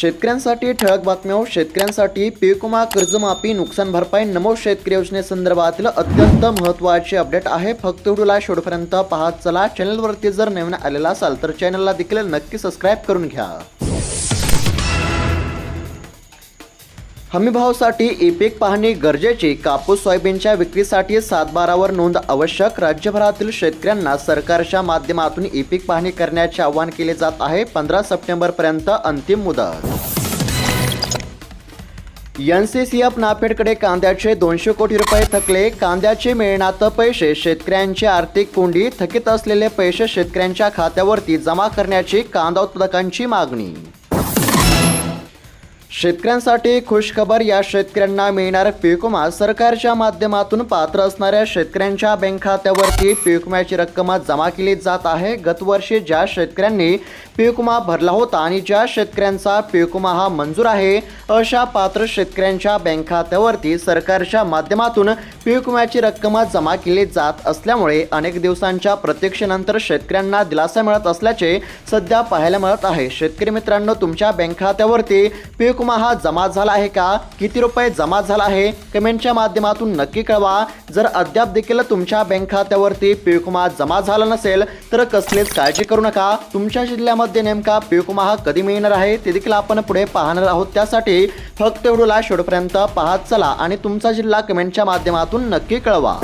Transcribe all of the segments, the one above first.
शेतकऱ्यांसाठी ठळक बातम्या हो. शेतकऱ्यांसाठी पीक विमा कर्जमाफी नुकसान भरपाई नमो शेतकरी योजनेसंदर्भातील अत्यंत महत्त्वाचे अपडेट आहे. फक्त व्हिडिओला शेवटपर्यंत पाहत चला. चॅनलवरती जर नवीन आलेला असाल तर चॅनलला देखील नक्की सबस्क्राईब करून घ्या. हमीभावासाठी ई पाहणे पाहणी गरजेची. कापूस सोयाबीनच्या विक्रीसाठी सातबारावर नोंद आवश्यक. राज्यभरातील शेतकऱ्यांना सरकारच्या माध्यमातून ई पाहणी करण्याचे आवाहन केले जात आहे. पंधरा सप्टेंबरपर्यंत अंतिम मुदत. एन सी सी एफ नाफेडकडे कांद्याचे दोनशे कोटी रुपये थकले. कांद्याचे मिळणार पैसे शेतकऱ्यांची आर्थिक कोंडी. थकीत असलेले पैसे शेतकऱ्यांच्या खात्यावरती जमा करण्याची कांदा उत्पादकांची मागणी. शेतकऱ्यांसाठी खुशखबर या शेतकऱ्यांना मिळणार पीकमा सरकारच्या माध्यमातून पात्र असणाऱ्या शेतकऱ्यांच्या बँक खात्यावरती पीक विम्याची रक्कम जमा केली जात आहे. गतवर्षी ज्या शेतकऱ्यांनी पीक विमा भरला होता आणि ज्या शेतकऱ्यांचा पीकमा हा मंजूर आहे अशा पात्र शेतकऱ्यांच्या बँक खात्यावरती सरकारच्या माध्यमातून पीक विम्याची रक्कम जमा केली जात असल्यामुळे अनेक दिवसांच्या प्रतीक्षेनंतर शेतकऱ्यांना दिलासा मिळत असल्याचे सध्या पाहायला मिळत आहे. शेतकरी मित्रांनो तुमच्या बँक खात्यावरती पीक विमा हा जमा झाला आहे का? किती रुपये जमा झाला आहे? कमेंटच्या माध्यमातून नक्की कळवा. जर अद्याप देखील तुमच्या बँक खात्यावरती पीक विमा जमा झाला नसेल तर कसलीच काळजी करू नका. तुमच्या जिल्ह्यामध्ये नेमका पीक विमा हा कधी मिळणार आहे ते देखील आपण पुढे पाहणार आहोत. त्यासाठी फक्त व्हिडिओला शेवटपर्यंत पाहत चला आणि तुमचा जिल्हा कमेंटच्या माध्यमातून नक्की कळवा.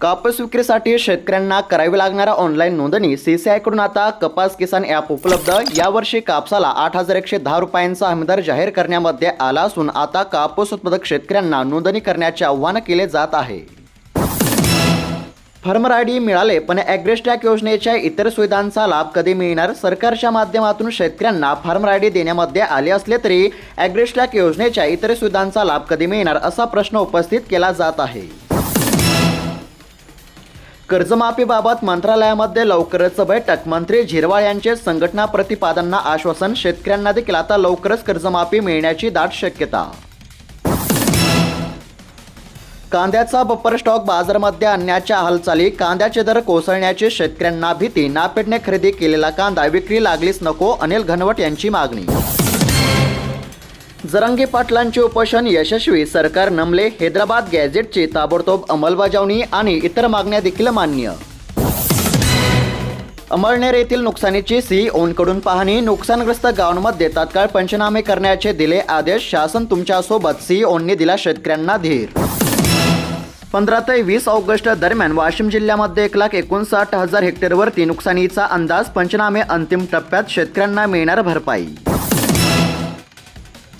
कापूस विक्रीसाठी शेतकऱ्यांना करावी लागणारा ऑनलाईन नोंदणी सी सी आयकडून आता कपास किसान ॲप उपलब्ध. यावर्षी कापसाला आठ हजार एकशे दहा रुपयांचा हमीदर जाहीर करण्यामध्ये आला असून आता कापूस उत्पादक शेतकऱ्यांना नोंदणी करण्याचे आव्हान केले जात आहे. फार्मर आय डी मिळाले पण ॲग्रेस्टॅक योजनेच्या इतर सुविधांचा लाभ कधी मिळणार? सरकारच्या माध्यमातून शेतकऱ्यांना फार्मर आय डी देण्यामध्ये आले असले तरी ॲग्रेस्टॅक योजनेच्या इतर सुविधांचा लाभ कधी मिळणार असा प्रश्न उपस्थित केला जात आहे. कर्जमाफीबाबत मंत्रालयामध्ये लवकरच बैठक. मंत्री झिरवाळ यांचे संघटना प्रतिपादनांना आश्वासन. शेतकऱ्यांना देखील आता लवकरच कर्जमाफी मिळण्याची दाट शक्यता. कांद्याचा बप्पर स्टॉक बाजारामध्ये आणण्याच्या हालचाली कांद्याचे दर कोसळण्याची शेतकऱ्यांना भीती नापेडने खरेदी केलेला कांदा विक्री लागलीच नको अनिल घनवट यांची मागणी. जरंगी पाटलांचे उपोषण यशस्वी सरकार नमले हैदराबाद गॅझेटची ताबडतोब अंमलबजावणी आणि इतर मागण्या देखील मान्य. अमळनेर येथील नुकसानीची सी ओनकडून पाहणी नुकसानग्रस्त गावांमध्ये तात्काळ पंचनामे करण्याचे दिले आदेश शासन तुमच्यासोबत सी ओनने दिला शेतकऱ्यांना धीर. पंधरा ते वीस ऑगस्ट दरम्यान वाशिम जिल्ह्यामध्ये एक लाख एकोणसाठ हजार हेक्टरवरती नुकसानीचा अंदाज पंचनामे अंतिम टप्प्यात शेतकऱ्यांना मिळणार भरपाई.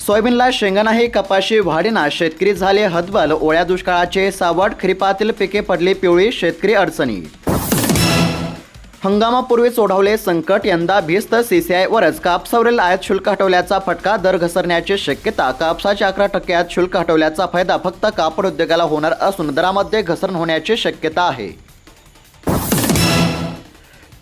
सोयाबीनला शेंगानाही कपाशी वाढीना शेतकरी झाले हतबल ओळ्या दुष्काळाचे सावट खरीपातील पिके पडली पिवळी शेतकरी अडचणी हंगामापूर्वीच ओढवले संकट यंदा भिस्त सीसीआयवरच कापसावरील आयात शुल्क हटवल्याचा फटका दर घसरण्याची शक्यता. कापसाच्या अकरा टक्के आयात शुल्क हटवल्याचा फायदा फक्त कापड उद्योगाला होणार असून दरामध्ये घसरण होण्याची शक्यता आहे.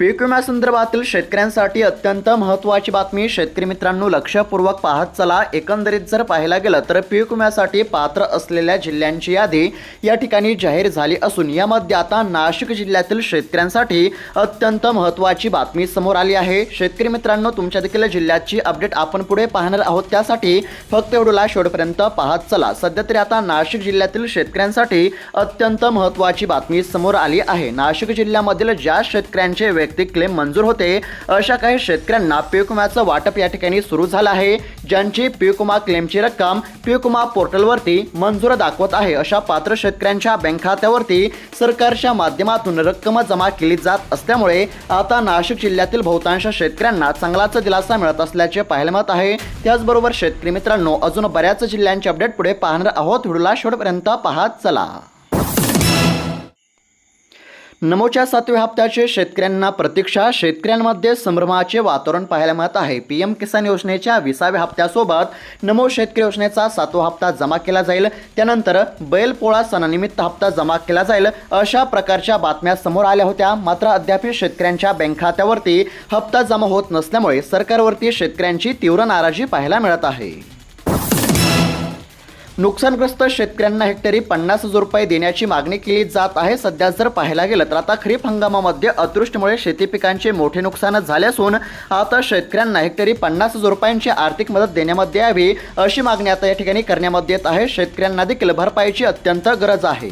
पीक विम्यासंदर्भातील शेतकऱ्यांसाठी अत्यंत महत्त्वाची बातमी. शेतकरी मित्रांनो लक्षपूर्वक पाहत चला. एकंदरीत जर पाहायला गेलं तर पीक विम्यासाठी पात्र असलेल्या जिल्ह्यांची यादी या ठिकाणी जाहीर झाली असून यामध्ये आता नाशिक जिल्ह्यातील शेतकऱ्यांसाठी अत्यंत महत्त्वाची बातमी समोर आली आहे. शेतकरी मित्रांनो तुमच्या देखील जिल्ह्याची अपडेट आपण पुढे पाहणार आहोत. त्यासाठी फक्त एवढूला शेवटपर्यंत पाहत चला. सध्या तरी आता नाशिक जिल्ह्यातील शेतकऱ्यांसाठी अत्यंत महत्त्वाची बातमी समोर आली आहे. नाशिक जिल्ह्यामधील ज्या शेतकऱ्यांचे वैयक्तिक क्लेम मंजूर होते. अशा काही शेतकऱ्यांना पीकविम्याचं वाटप या ठिकाणी सुरू झालं आहे. ज्यांची पीक क्लेमची रक्कम पीक विमा पोर्टलवरती मंजूर दाखवत आहे. अशा पात्र शेतकऱ्यांच्या बँक खात्यावरती सरकारच्या माध्यमातून रक्कम जमा केली जात असल्यामुळे आता नाशिक जिल्ह्यातील बहुतांश शेतकऱ्यांना चांगलाच दिलासा मिळत असल्याचे पाहायला मिळत आहे. त्याचबरोबर शेतकरी मित्रांनो अजून बऱ्याच जिल्ह्यांचे अपडेट पुढे पाहणार आहोत. व्हिडिओला शेवटपर्यंत पाहत चला. नमोच्या सातव्या हप्त्याचे शेतकऱ्यांना प्रतीक्षा शेतकऱ्यांमध्ये संभ्रमाचे वातावरण पाहायला मिळत आहे. पी एम किसान योजनेच्या विसाव्या हप्त्यासोबत नमो शेतकरी योजनेचा सातवा हप्ता जमा केला जाईल. त्यानंतर बैलपोळा सणानिमित्त हप्ता जमा केला जाईल. अशा प्रकारच्या बातम्या समोर आल्या होत्या. मात्र अद्याप शेतकऱ्यांच्या बँक खात्यावरती हप्ता जमा होत नसल्यामुळे सरकारवरती शेतकऱ्यांची तीव्र नाराजी पाहायला मिळत आहे. नुकसानग्रस्त शेतकऱ्यांना हेक्टरी पन्नास हजार रुपये देण्याची मागणी केली जात आहे. सध्या जर पाहायला गेलं तर आता खरीप हंगामामध्ये अतिवृष्टीमुळे शेती पिकांचे मोठे नुकसान झाले असून आता शेतकऱ्यांना हेक्टरी पन्नास हजार रुपयांची आर्थिक मदत देण्यामध्ये यावी अशी मागणी आता या ठिकाणी करण्यामध्ये येत आहे. शेतकऱ्यांना देखील भरपाईची अत्यंत गरज आहे.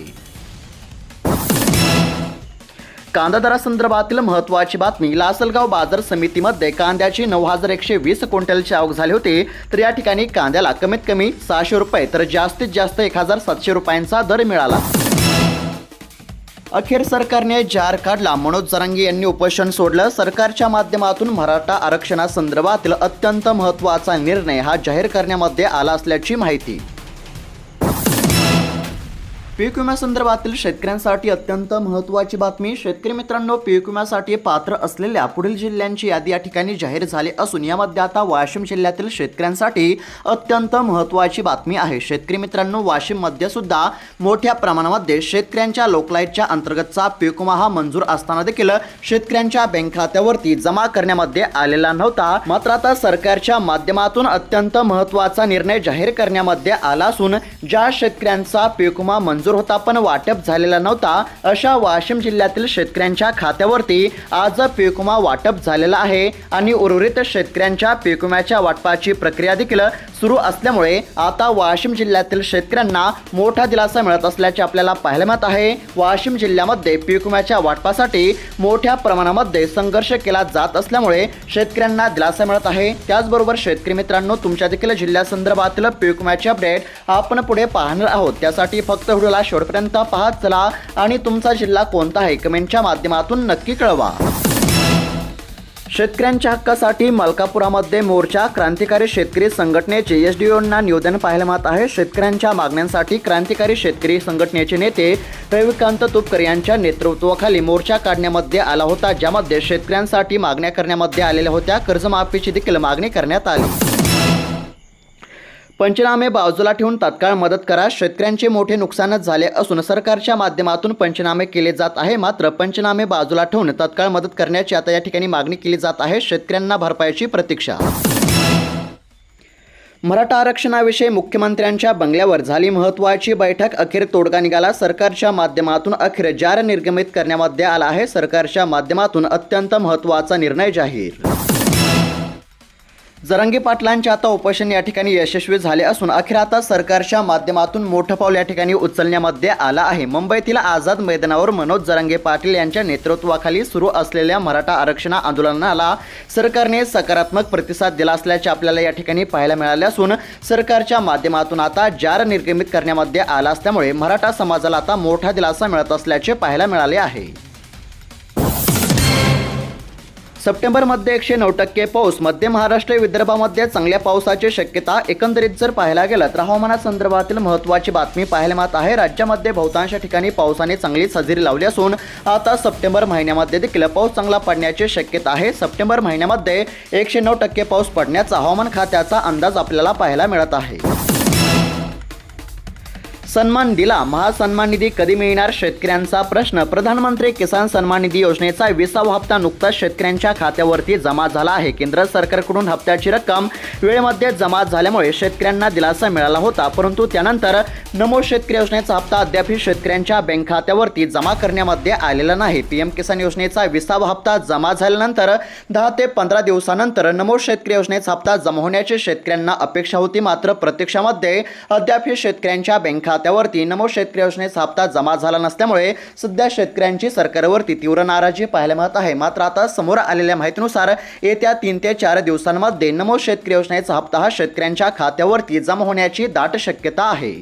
कांदा दरासंदर्भातील महत्त्वाची बातमी लासलगाव बाजार समितीमध्ये कांद्याची नऊ हजार एकशे वीस क्विंटलची आवक झाली होती. तर या ठिकाणी कांद्याला कमीत कमी सहाशे रुपये तर जास्तीत जास्त एक हजार सातशे रुपयांचा दर मिळाला. अखेर सरकारने जार काढला. मनोज जरांगे यांनी उपोषण सोडलं. सरकारच्या माध्यमातून मराठा आरक्षणासंदर्भातील अत्यंत महत्त्वाचा निर्णय हा जाहीर करण्यामध्ये आला असल्याची माहिती. पीक विम्यासंदर्भातील शेतकऱ्यांसाठी अत्यंत महत्त्वाची बातमी शेतकरी मित्रांनो पीक विम्यासाठी पात्र असलेल्या पुढील जिल्ह्यांची यादी या ठिकाणी जाहीर झाली असून यामध्ये आता वाशिम जिल्ह्यातील शेतकऱ्यांसाठी अत्यंत महत्त्वाची बातमी आहे. शेतकरी मित्रांनो वाशिममध्ये सुद्धा मोठ्या प्रमाणामध्ये शेतकऱ्यांच्या लोकलाईटच्या अंतर्गतचा पीक विमा हा मंजूर असताना देखील शेतकऱ्यांच्या बँक खात्यावरती जमा करण्यामध्ये आलेला नव्हता. मात्र आता सरकारच्या माध्यमातून अत्यंत महत्त्वाचा निर्णय जाहीर करण्यामध्ये आला असून ज्या शेतकऱ्यांचा पीक विमा मंजूर होता पण वाटप झालेला नव्हता. अशा वाशिम जिल्ह्यातील शेतकऱ्यांच्या खात्यावरती आज पीक विमा वाटप झालेला आहे आणि उर्वरित शेतकऱ्यांच्या पीक विम्याच्या वाटपाची प्रक्रिया देखील सुरू असल्यामुळे आता वाशिम जिल्ह्यातील शेतकऱ्यांना मोठा दिलासा मिळत असल्याचे आपल्याला पाहायला मिळत आहे. वाशिम जिल्ह्यामध्ये पीक विम्याच्या वाटपासाठी मोठ्या प्रमाणामध्ये संघर्ष केला जात असल्यामुळे शेतकऱ्यांना दिलासा मिळत आहे. त्याचबरोबर शेतकरी मित्रांनो तुमच्या देखील जिल्ह्यासंदर्भातील पीक विम्याचे अपडेट आपण पुढे पाहणार आहोत. त्यासाठी फक्त व्हिडिओला शेवटपर्यंत पाहत चला आणि तुमचा जिल्हा कोणता आहे? कमेंटच्या माध्यमातून नक्की कळवा. शेतकऱ्यांच्या हक्कासाठी मलकापुरामध्ये मोर्चा क्रांतिकारी शेतकरी संघटनेचे एस डी ओंना निवेदन पाहायला मिळत आहे. शेतकऱ्यांच्या मागण्यांसाठी क्रांतिकारी शेतकरी संघटनेचे नेते रविकांत तुपकर यांच्या नेतृत्वाखाली मोर्चा काढण्यामध्ये आला होता ज्यामध्ये शेतकऱ्यांसाठी मागण्या करण्यामध्ये आलेल्या होत्या. कर्जमाफीची देखील मागणी करण्यात आली. पंचनामे बाजूला ठेवून तात्काळ मदत करा. शेतकऱ्यांचे मोठे नुकसानच झाले असून सरकारच्या माध्यमातून पंचनामे केले जात आहे. मात्र पंचनामे बाजूला ठेवून तत्काळ मदत करण्याची आता या ठिकाणी मागणी केली जात आहे. शेतकऱ्यांना भरपाईची प्रतीक्षा. मराठा आरक्षणाविषयी मुख्यमंत्र्यांच्या बंगल्यावर झाली महत्त्वाची बैठक. अखेर तोडगा निघाला. सरकारच्या माध्यमातून अखेर जार निर्गमित करण्यामध्ये आला आहे. सरकारच्या माध्यमातून अत्यंत महत्त्वाचा निर्णय जाहीर. जरांगी पाटलांचे आता उपोषण या ठिकाणी यशस्वी झाले असून अखेर आता सरकारच्या माध्यमातून मोठं पाऊल या ठिकाणी उचलण्यामध्ये आलं आहे. मुंबईतील आझाद मैदानावर मनोज जरांगे पाटील यांच्या नेतृत्वाखाली सुरू असलेल्या मराठा आरक्षण आंदोलनाला सरकारने सकारात्मक प्रतिसाद दिला असल्याचे आपल्याला या ठिकाणी पाहायला मिळाले असून सरकारच्या माध्यमातून आता जार निर्गमित करण्यामध्ये आला असल्यामुळे मराठा समाजाला आता मोठा दिलासा मिळत असल्याचे पाहायला मिळाले आहे. सप्टेंबरमध्ये एकशे नऊ टक्के पाऊस मध्य महाराष्ट्र विदर्भामध्ये चांगल्या पावसाची शक्यता एकंदरीत जर पाहायला गेलं तर हवामानासंदर्भातील महत्त्वाची बातमी पाहायला मिळत आहे. राज्यामध्ये बहुतांश ठिकाणी पावसाने चांगलीच हजेरी लावली असून आता सप्टेंबर महिन्यामध्ये देखील पाऊस चांगला पडण्याची शक्यता आहे. सप्टेंबर महिन्यामध्ये एकशे नऊ टक्के पाऊस पडण्याचा हवामान खात्याचा अंदाज आपल्याला पाहायला मिळत आहे. सन्मान दिला. महासन्मान निधी कधी मिळणार? शेतकऱ्यांचा प्रश्न. प्रधानमंत्री किसान सन्मान निधी योजनेचा विसावा हप्ता नुकताच शेतकऱ्यांच्या खात्यावरती जमा झाला आहे. केंद्र सरकारकडून हप्त्याची रक्कम वेळेमध्ये जमा झाल्यामुळे शेतकऱ्यांना दिलासा मिळाला होता. परंतु त्यानंतर नमो शेतकरी योजनेचा हप्ता अद्यापही शेतकऱ्यांच्या बँक खात्यावरती जमा करण्यामध्ये आलेला नाही. पीएम किसान योजनेचा विसावा हप्ता जमा झाल्यानंतर दहा ते पंधरा दिवसानंतर नमो शेतकरी योजनेचा हप्ता जमा होण्याची शेतकऱ्यांना अपेक्षा होती. मात्र प्रत्यक्षामध्ये अद्यापही शेतकऱ्यांच्या बँक खात्यावरती नमो शेतकरी योजनेचा हप्ता जमा झाला नसल्यामुळे सध्या शेतकऱ्यांची सरकारवरती तीव्र नाराजी पाहायला मिळत आहे. मात्र आता समोर आलेल्या माहितीनुसार येत्या तीन ते चार दिवसांमध्ये नमो शेतकरी योजनेचा हप्ता हा शेतकऱ्यांच्या खात्यावरती जमा होण्याची दाट शक्यता आहे.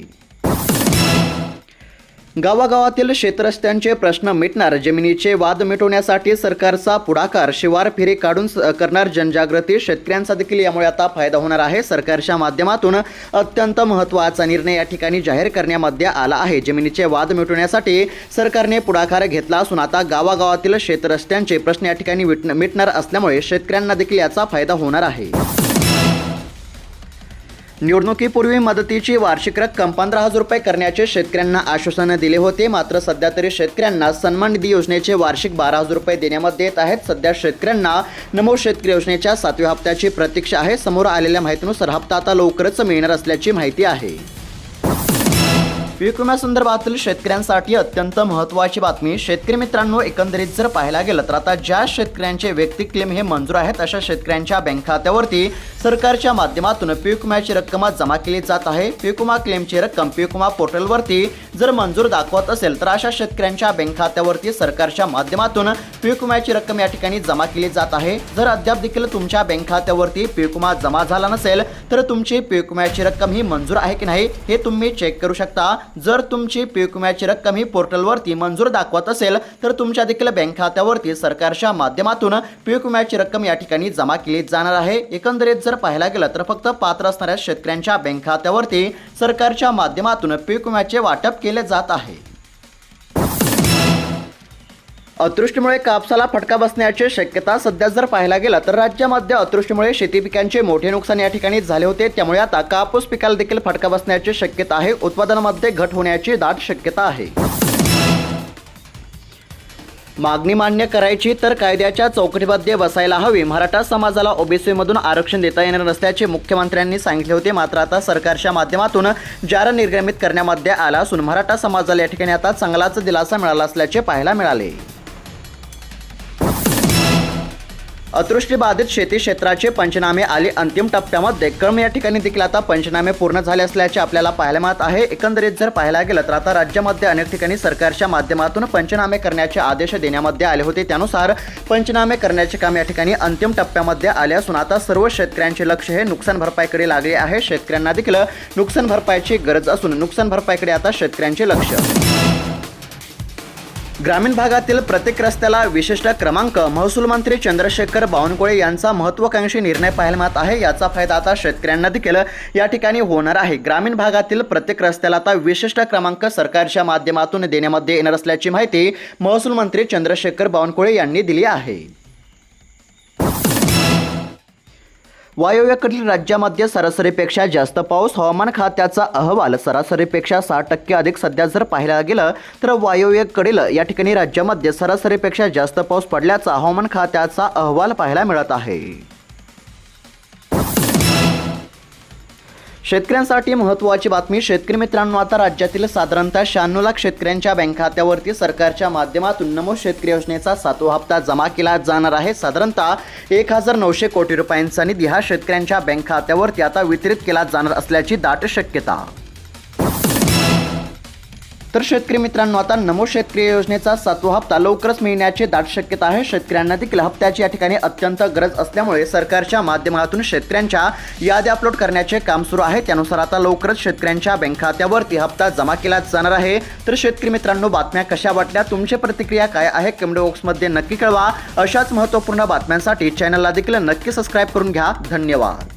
गावागावातील शेतरस्त्यांचे प्रश्न मिटणार जमिनीचे वाद मिटवण्यासाठी सरकारचा पुढाकार शिवार फेरी काढून स- करणार जनजागृती शेतकऱ्यांचा देखील यामुळे आता फायदा होणार आहे. सरकारच्या माध्यमातून अत्यंत महत्त्वाचा निर्णय या ठिकाणी जाहीर करण्यामध्ये आला आहे. जमिनीचे वाद मिटवण्यासाठी सरकारने पुढाकार घेतला असून आता गावागावातील शेतरस्त्यांचे प्रश्न या ठिकाणी मिट- मिटणार असल्यामुळे शेतकऱ्यांना देखील याचा फायदा होणार आहे. निवडणुकीपूर्वी मदतीची वार्षिक रक्कम पंधरा हजार रुपये करण्याचे शेतकऱ्यांना आश्वासन दिले होते. मात्र सध्या तरी शेतकऱ्यांना सन्मान निधी योजनेचे वार्षिक बारा हजार रुपये देण्यामध्ये येत आहेत. सध्या शेतकऱ्यांना नमो शेतकरी योजनेच्या सातव्या हप्त्याची प्रतीक्षा आहे. समोर आलेल्या माहितीनुसार हप्ता आता लवकरच मिळणार असल्याची माहिती आहे. पीक विम्यासंदर्भातील शेतकऱ्यांसाठी अत्यंत महत्त्वाची बातमी. शेतकरी मित्रांनो एकंदरीत जर पाहायला गेलं तर आता ज्या शेतकऱ्यांचे वैयक्तिक क्लेम हे मंजूर आहेत अशा शेतकऱ्यांच्या बँक खात्यावरती सरकारच्या माध्यमातून पीक विम्याची रक्कम जमा केली जात आहे. पीक विमा क्लेमची रक्कम पीक विमा पोर्टलवरती जर मंजूर दाखवत असेल तर अशा शेतकऱ्यांच्या बँक खात्यावरती सरकारच्या माध्यमातून पीक विम्याची रक्कम या ठिकाणी जमा केली जात आहे. जर अद्याप देखील तुमच्या बँक खात्यावरती पीक विमा जमा झाला नसेल तर तुमची पीक विम्याची रक्कम ही मंजूर आहे की नाही हे तुम्ही चेक करू शकता. जर तुमची पीक विम्याची रक्कम ही पोर्टलवरती मंजूर दाखवत असेल तर तुमच्या देखील बँक खात्यावरती सरकारच्या माध्यमातून पीक विम्याची रक्कम या ठिकाणी जमा केली जाणार आहे. एकंदरीत जर पाहायला गेलं तर फक्त पात्र असणाऱ्या शेतकऱ्यांच्या बँक खात्यावरती सरकारच्या माध्यमातून पीक विम्याचे वाटप केले जात आहे. अतृष्टीमुळे कापसाला फटका बसण्याची शक्यता सध्या जर पाहायला गेला तर राज्यामध्ये अतृष्टीमुळे शेती पिकांचे मोठे नुकसान या ठिकाणी झाले होते. त्यामुळे आता कापूस पिकाला देखील फटका बसण्याची शक्यता आहे. उत्पादनामध्ये घट होण्याची दाट शक्यता आहे. मागणी मान्य करायची तर कायद्याच्या चौकटीमध्ये बसायला हवी. मराठा समाजाला ओबीसीमधून आरक्षण देता येणार नसल्याचे मुख्यमंत्र्यांनी सांगितले होते. मात्र आता सरकारच्या माध्यमातून जार निर्गमित करण्यामध्ये आला असून मराठा समाजाला या ठिकाणी आता चांगलाच दिलासा मिळाला असल्याचे पाहायला मिळाले. अतृष्टीबाधित शेती क्षेत्राचे पंचनामे आले. अंतिम टप्प्यामध्ये कळम या ठिकाणी देखील आता पंचनामे पूर्ण झाले असल्याचे आपल्याला पाहायला मिळत आहे. एकंदरीत जर पाहायला गेलं तर आता राज्यामध्ये अनेक ठिकाणी सरकारच्या माध्यमातून पंचनामे करण्याचे आदेश देण्यामध्ये आले होते. त्यानुसार पंचनामे करण्याचे काम या ठिकाणी अंतिम टप्प्यामध्ये आले असून आता सर्व शेतकऱ्यांचे लक्ष हे नुकसान भरपाईकडे लागले आहे. शेतकऱ्यांना देखील नुकसान भरपाईची गरज असून नुकसान भरपाईकडे आता शेतकऱ्यांचे लक्ष. ग्रामीण भागातील प्रत्येक रस्त्याला विशिष्ट क्रमांक. महसूल मंत्री चंद्रशेखर बावनकुळे यांचा महत्वाकांक्षी निर्णय पाहायला मात आहे. याचा फायदा आता शेतकऱ्यांना देखील या ठिकाणी होणार आहे. ग्रामीण भागातील प्रत्येक रस्त्याला आता विशिष्ट क्रमांक सरकारच्या माध्यमातून देण्यामध्ये येणार असल्याची माहिती महसूल मंत्री चंद्रशेखर बावनकुळे यांनी दिली आहे. वायव्येकडील राज्यामध्ये सरासरीपेक्षा जास्त पाऊस हवामान खात्याचा अहवाल सरासरीपेक्षा साठ टक्के अधिक सध्या जर पाहायला गेलं तर वायव्येकडील या ठिकाणी राज्यामध्ये सरासरीपेक्षा जास्त पाऊस पडल्याचा हवामान खात्याचा अहवाल पाहायला मिळत आहे. शेतकऱ्यांसाठी महत्त्वाची बातमी शेतकरी मित्रांनो आता राज्यातील साधारणतः शहाण्णव लाख शेतकऱ्यांच्या बँक खात्यावरती सरकारच्या माध्यमातून नमो शेतकरी योजनेचा सातवा हप्ता जमा केला जाणार आहे. साधारणतः एक हजार नऊशे कोटी रुपयांचा निधी हा शेतकऱ्यांच्या बँक खात्यावरती आता वितरित केला जाणार असल्याची दाट शक्यता. तर शेतकरी मित्रांनो आता नमो शेतकरी योजनेचा सातवा हप्ता लवकरच मिळण्याची दाट शक्यता आहे. शेतकऱ्यांना देखील हप्त्याची या ठिकाणी अत्यंत गरज असल्यामुळे सरकारच्या माध्यमातून शेतकऱ्यांच्या यादी अपलोड करण्याचे काम सुरू आहे. त्यानुसार आता लवकरच शेतकऱ्यांच्या बँक खात्यावरती हप्ता जमा केला जाणार आहे. तर शेतकरी मित्रांनो बातम्या कशा वाटल्या? तुमची प्रतिक्रिया काय आहे? कमेंट बॉक्समध्ये नक्की कळवा. अशाच महत्त्वपूर्ण बातम्यांसाठी चॅनलला देखील नक्की सबस्क्राईब करून घ्या. धन्यवाद.